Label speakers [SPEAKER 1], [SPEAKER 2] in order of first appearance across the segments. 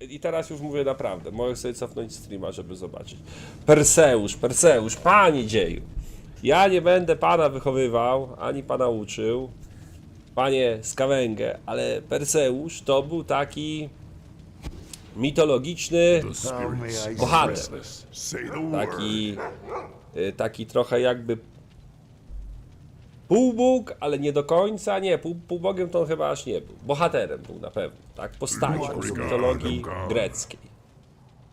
[SPEAKER 1] I teraz już mówię naprawdę, mogę sobie cofnąć streama, żeby zobaczyć. Perseusz, Perseusz, panie dzieju. Ja nie będę pana wychowywał, ani pana uczył, panie skawęgę, ale Perseusz to był taki mitologiczny bohater. Taki, y, taki trochę jakby półbóg, ale nie do końca, nie, pół, półbogiem to on chyba aż nie był. Bohaterem był na pewno, tak, postacią z mitologii greckiej.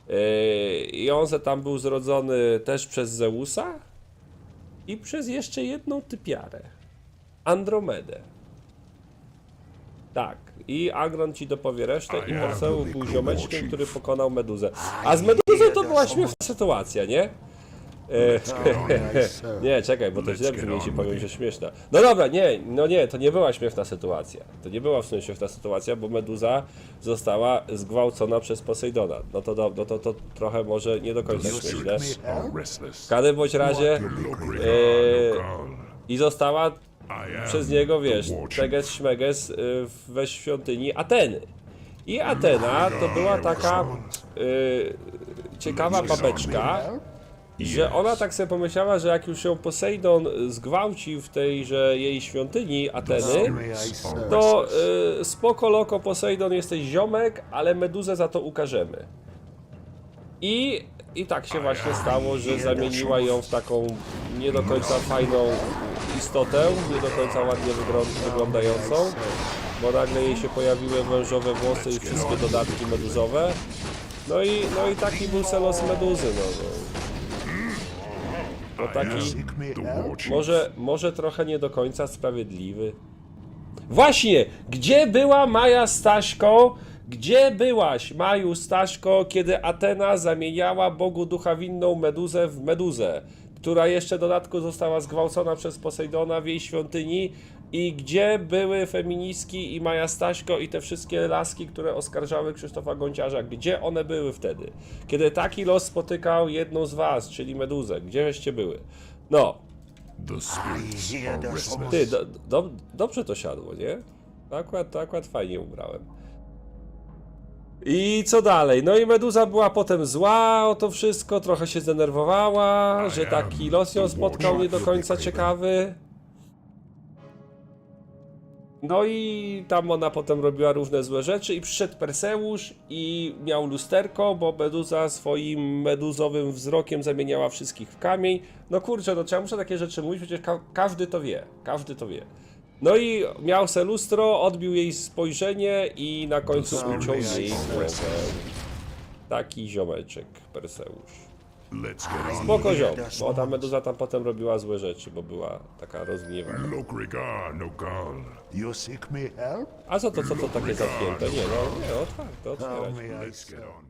[SPEAKER 1] Y, I on se tam był zrodzony też przez Zeusa i przez jeszcze jedną typiarę. Andromedę. Tak. I Agron ci dopowie resztę i Perseusz był ziomeczkiem, który pokonał Meduzę. A z Meduzą to była śmieszna sytuacja, nie? E, nie, czekaj, bo to źle brzmi, ci powiem, że śmieszna. No dobra, nie, no nie, to nie była śmieszna sytuacja. To nie była w sumie śmieszna sytuacja, bo Meduza została zgwałcona przez Posejdona. No to, do, no to, to trochę może nie do końca śmieszne. W każdym bądź razie e, i została przez niego, wiesz, teges śmeges y, we świątyni Ateny. I Atena to była taka y, ciekawa babeczka, że ona tak sobie pomyślała, że jak już ją Posejdon zgwałcił w tejże jej świątyni Ateny, to y, spoko loko Posejdon jesteś ziomek, ale Meduzę za to ukażemy. I, I tak się właśnie stało, że zamieniła ją w taką nie do końca fajną istotę, nie do końca ładnie wyglą- wyglądającą, bo nagle jej się pojawiły wężowe włosy i wszystkie dodatki meduzowe. No i, no i taki był celos meduzy, no. no. Taki może, może trochę nie do końca sprawiedliwy. Właśnie, gdzie była Maja Staśko? Gdzie byłaś, Maju Staśko, kiedy Atena zamieniała Bogu ducha winną Meduzę w Meduzę, która jeszcze w dodatku została zgwałcona przez Posejdona w jej świątyni? I gdzie były feministki i Maja Staśko i te wszystkie laski, które oskarżały Krzysztofa Gonciarza? Gdzie one były wtedy? Kiedy taki los spotykał jedną z was, czyli Meduzę. Gdzieście były? No, ty, do, do, dobrze to siadło, nie? To akurat, to akurat fajnie ubrałem. I co dalej? No i Meduza była potem zła o to wszystko, trochę się zdenerwowała, że taki los ją spotkał nie do końca ciekawy. No i tam ona potem robiła różne złe rzeczy i przyszedł Perseusz i miał lusterko, bo Meduza swoim meduzowym wzrokiem zamieniała wszystkich w kamień. No kurczę, no trzeba muszę takie rzeczy mówić, przecież ka każdy to wie, każdy to wie. No i miał se lustro, odbił jej spojrzenie i na końcu uciął jej głowę. Taki ziomeczek Perseusz.
[SPEAKER 2] Let's get on.
[SPEAKER 1] Spoko ziom, bo ta Meduza tam potem robiła złe rzeczy, bo była taka rozgniewana.
[SPEAKER 2] No gal.
[SPEAKER 3] You seek me help?
[SPEAKER 1] A co to, co to takie zamknięte? Nie, no, nie, otwarte,
[SPEAKER 3] How
[SPEAKER 1] otwierać.
[SPEAKER 3] may I
[SPEAKER 2] Let's get
[SPEAKER 3] serve?
[SPEAKER 2] on.